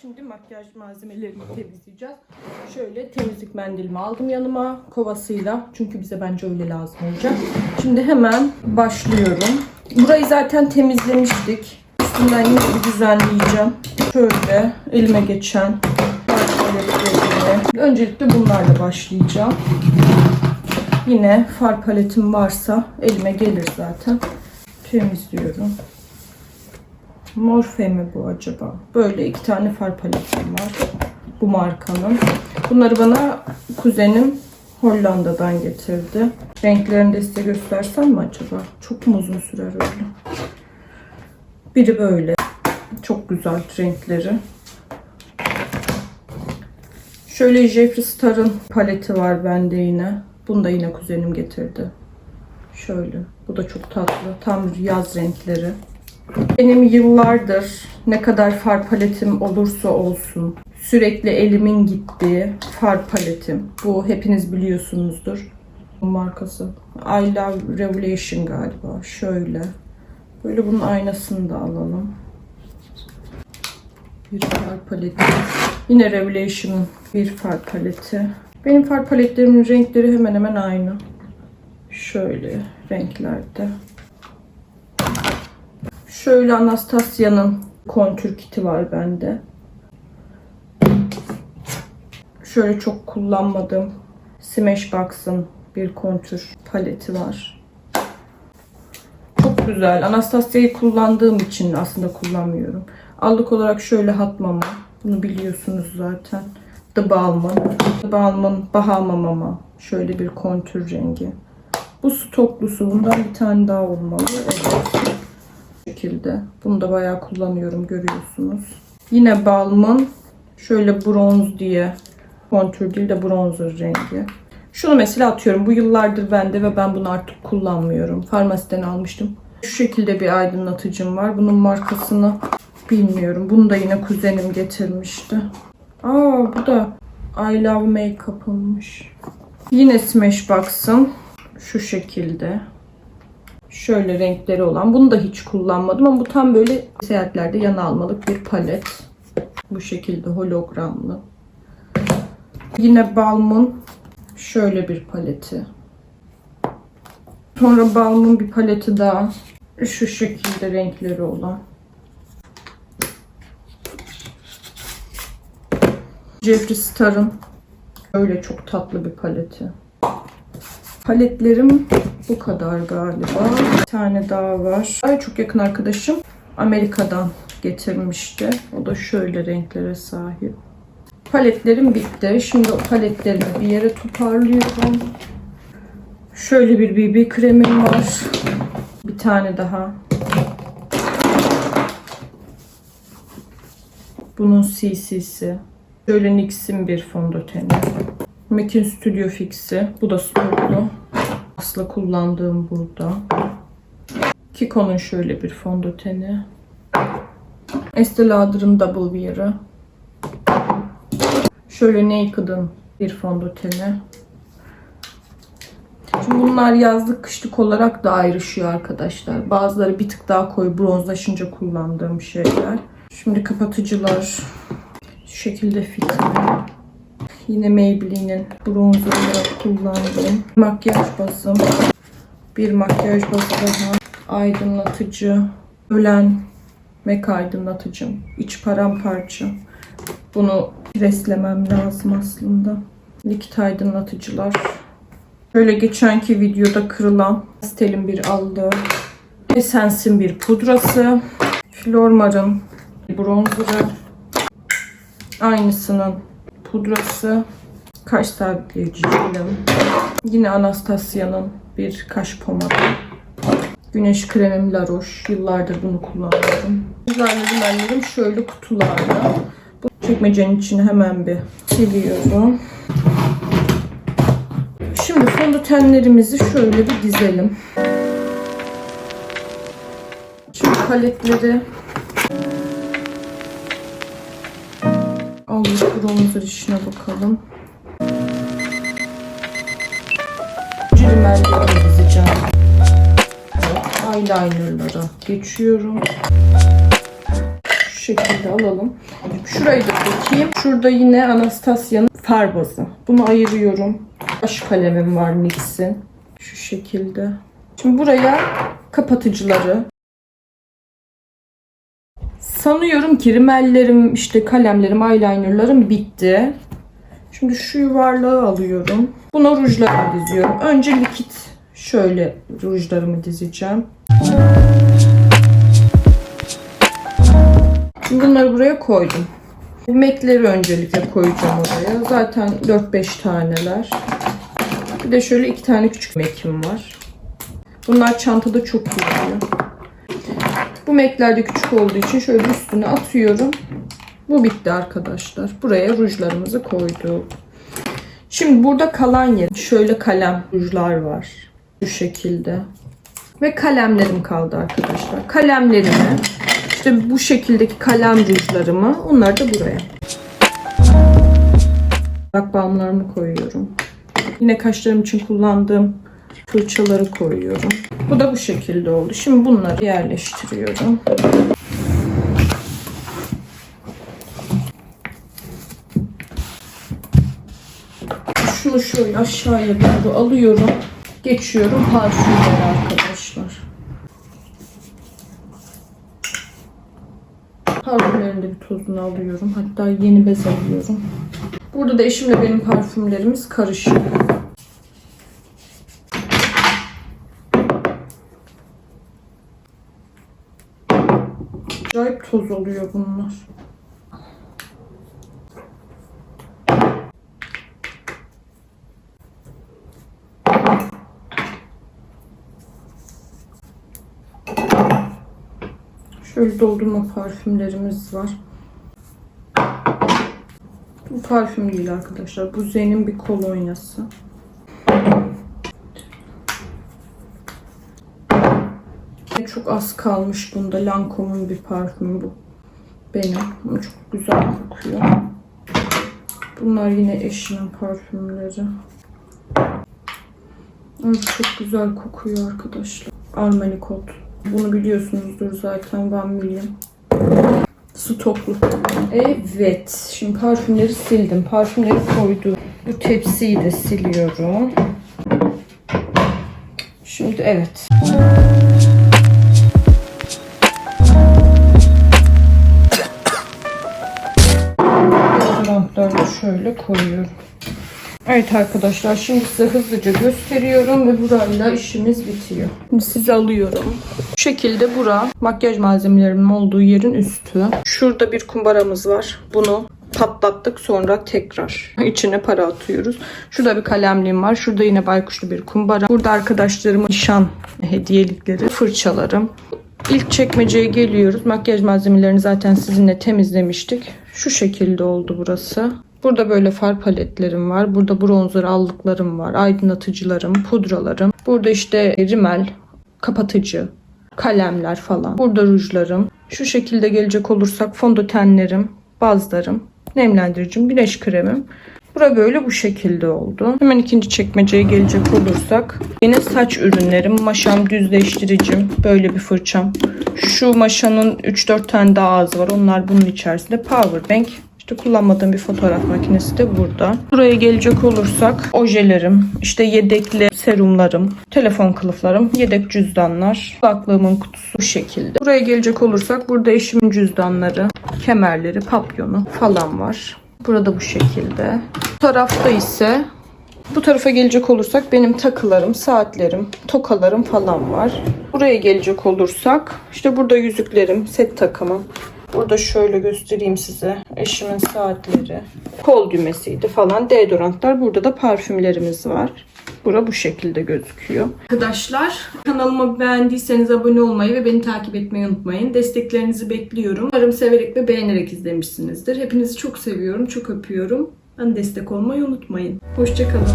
Şimdi makyaj malzemelerini temizleyeceğiz. Şöyle temizlik mendilimi aldım yanıma kovasıyla. Çünkü bize bence öyle lazım olacak. Şimdi hemen başlıyorum. Burayı zaten temizlemiştik. Üstünden yine bir düzenleyeceğim. Şöyle elime geçen. Öncelikle bunlarla başlayacağım. Yine far paletim varsa elime gelir zaten. Temizliyorum. Morphe mi bu acaba? Böyle iki tane far paletim var. Bu markanın. Bunları bana kuzenim Hollanda'dan getirdi. Renklerini de size göstersem mi acaba? Çok mu uzun sürer öyle? Biri böyle. Çok güzel renkleri. Şöyle Jeffree Star'ın paleti var bende yine. Bunu da yine kuzenim getirdi. Şöyle. Bu da çok tatlı. Tam yaz renkleri. Benim yıllardır ne kadar far paletim olursa olsun sürekli elimin gittiği far paletim. Bu hepiniz biliyorsunuzdur. Bu markası. I Love Revelation galiba. Şöyle. Böyle bunun aynasını da alalım. Bir far paleti. Yine Revelation'ın bir far paleti. Benim far paletlerimin renkleri hemen hemen aynı. Şöyle renklerde. Şöyle Anastasia'nın kontür kiti var bende. Şöyle çok kullanmadığım Smashbox'ın bir kontür paleti var. Çok güzel. Anastasia'yı kullandığım için aslında kullanmıyorum. Allık olarak şöyle hat. Bunu biliyorsunuz zaten. The Balm'ın. The Balm'ın Bahama Mama. Şöyle bir kontür rengi. Bu stoklusu. Bundan bir tane daha olmalı. Evet şekilde. Bunu da bayağı kullanıyorum görüyorsunuz. Yine Balm'ın şöyle bronz diye kontür değil de bronzer rengi. Şunu mesela atıyorum. Bu yıllardır bende ve ben bunu artık kullanmıyorum. Farmasiden almıştım. Şu şekilde bir aydınlatıcım var. Bunun markasını bilmiyorum. Bunu da yine kuzenim getirmişti. Aa bu da I Love Makeup'ınmış. Yine Smashbox'ın şu şekilde şöyle renkleri olan. Bunu da hiç kullanmadım ama bu tam böyle seyahatlerde yana almalık bir palet. Bu şekilde hologramlı. Yine Balm'ın şöyle bir paleti. Sonra Balm'ın bir paleti daha. Şu şekilde renkleri olan. Jeffree Star'ın öyle çok tatlı bir paleti. Paletlerim bu kadar galiba. Bir tane daha var. Ay çok yakın arkadaşım Amerika'dan getirmişti. O da şöyle renklere sahip. Paletlerim bitti. Şimdi o paletlerimi bir yere toparlıyorum. Şöyle bir BB kremim var. Bir tane daha. Bunun CC'si. Şöyle NYX'in bir fondöteni. MAC'in Studio Fix'i. Bu da stoklu. Asla kullandığım burada. Kiko'nun şöyle bir fondöteni. Estee Lauder'ın Double Wear'ı. Şöyle Naked'ın bir fondöteni. Şimdi bunlar yazlık kışlık olarak da ayrışıyor arkadaşlar. Bazıları bir tık daha koyu bronzlaşınca kullandığım şeyler. Şimdi kapatıcılar şu şekilde fitli. Yine Maybelline'in bronzer olarak kullandığım makyaj bazım. Bir makyaj bazı daha. Aydınlatıcı. Ölen MAC aydınlatıcım. İç paramparça. Bunu preslemem lazım aslında. Likit aydınlatıcılar. Böyle geçenki videoda kırılan Pastel'in bir aldığı. Essence'in bir pudrası. Flormar'ın bronzerı. Aynısının pudrası. Kaş sabitleyici jelim. Yine Anastasia'nın bir kaş pomadı. Güneş kremim La Roche. Yıllardır bunu kullanıyorum. Güzel rimellerim şöyle kutularda. Bu çekmecenin içine hemen bir siliyorum. Şimdi fondötenlerimizi şöyle bir dizelim. Şimdi paletleri aldık bronzer işine bakalım. Rimelleri dizeceğim. Eyelinerlara geçiyorum. Şu şekilde alalım. Şurayı da dökeyim. Şurada yine Anastasia'nın far bazı. Bunu ayırıyorum. Baş kalemim var NYX'in. Şu şekilde. Şimdi buraya kapatıcıları. Sanıyorum ki rimellerim, işte kalemlerim, eyelinerlarım bitti. Şimdi şu yuvarlağı alıyorum. Buna rujlarımı diziyorum. Önce likit şöyle rujlarımı dizeceğim. Şimdi bunları buraya koydum. Mekleri öncelikle koyacağım oraya. Zaten 4-5 taneler. Bir de şöyle iki tane küçük mekim var. Bunlar çantada çok oluyor. Bu mekler de küçük olduğu için şöyle üstüne atıyorum. Bu bitti arkadaşlar. Buraya rujlarımızı koyduk. Şimdi burada kalan yer. Şöyle kalem rujlar var. Bu şekilde. Ve kalemlerim kaldı arkadaşlar. Kalemlerimi işte bu şekildeki kalem rujlarımı onları da buraya. Bak balmlarımı koyuyorum. Yine kaşlarım için kullandığım fırçaları koyuyorum. Bu da bu şekilde oldu. Şimdi bunları yerleştiriyorum. Şunu şöyle aşağıya doğru alıyorum. Geçiyorum parfümlere arkadaşlar. Parfümlerin de bir tozunu alıyorum. Hatta yeni bez alıyorum. Burada da eşimle benim parfümlerimiz karışık. Acayip toz oluyor bunlar. Şöyle doldurma parfümlerimiz var. Bu parfüm değil arkadaşlar. Bu Zen'in bir kolonyası. Çok az kalmış bunda. Lancome'un bir parfümü bu. Benim. Ama çok güzel kokuyor. Bunlar yine eşimin parfümleri. Ay, çok güzel kokuyor arkadaşlar. Armani Code. Bunu biliyorsunuzdur zaten ben bileyim. Stoklu. Evet. Şimdi parfümleri sildim. Parfümleri koydum. Bu tepsiyi de siliyorum. Şimdi evet. Da şöyle koyuyorum. Evet arkadaşlar şimdi size hızlıca gösteriyorum ve burayla işimiz bitiyor. Şimdi size alıyorum. Bu şekilde bura makyaj malzemelerimin olduğu yerin üstü. Şurada bir kumbaramız var. Bunu patlattık sonra tekrar içine para atıyoruz. Şurada bir kalemliğim var. Şurada yine baykuşlu bir kumbara. Burada arkadaşlarımın nişan hediyelikleri, fırçalarım. İlk çekmeceye geliyoruz. Makyaj malzemelerini zaten sizinle temizlemiştik. Şu şekilde oldu burası. Burada böyle far paletlerim var. Burada bronzer allıklarım var. Aydınlatıcılarım, pudralarım. Burada işte rimel, kapatıcı, kalemler falan. Burada rujlarım. Şu şekilde gelecek olursak fondötenlerim, bazlarım, nemlendiricim, güneş kremim. Bura böyle bu şekilde oldu. Hemen ikinci çekmeceye gelecek olursak yine saç ürünlerim, maşam düzleştiricim, böyle bir fırçam. Şu maşanın 3-4 tane daha az var. Onlar bunun içerisinde. Powerbank, işte kullanmadığım bir fotoğraf makinesi de burada. Buraya gelecek olursak ojelerim, işte yedekli serumlarım, telefon kılıflarım, yedek cüzdanlar, kulaklığımın kutusu bu şekilde. Buraya gelecek olursak burada eşimin cüzdanları, kemerleri, papyonu falan var. Burada bu şekilde. Bu tarafta ise bu tarafa gelecek olursak benim takılarım, saatlerim, tokalarım falan var. Buraya gelecek olursak işte burada yüzüklerim, set takımım. Burada şöyle göstereyim size. Eşimin saatleri, kol düğmesiydi falan. Deodorantlar. Burada da parfümlerimiz var. Bura bu şekilde gözüküyor. Arkadaşlar kanalımı beğendiyseniz abone olmayı ve beni takip etmeyi unutmayın. Desteklerinizi bekliyorum. Umarım severek ve beğenerek izlemişsinizdir. Hepinizi çok seviyorum, çok öpüyorum. Ben destek olmayı unutmayın. Hoşçakalın.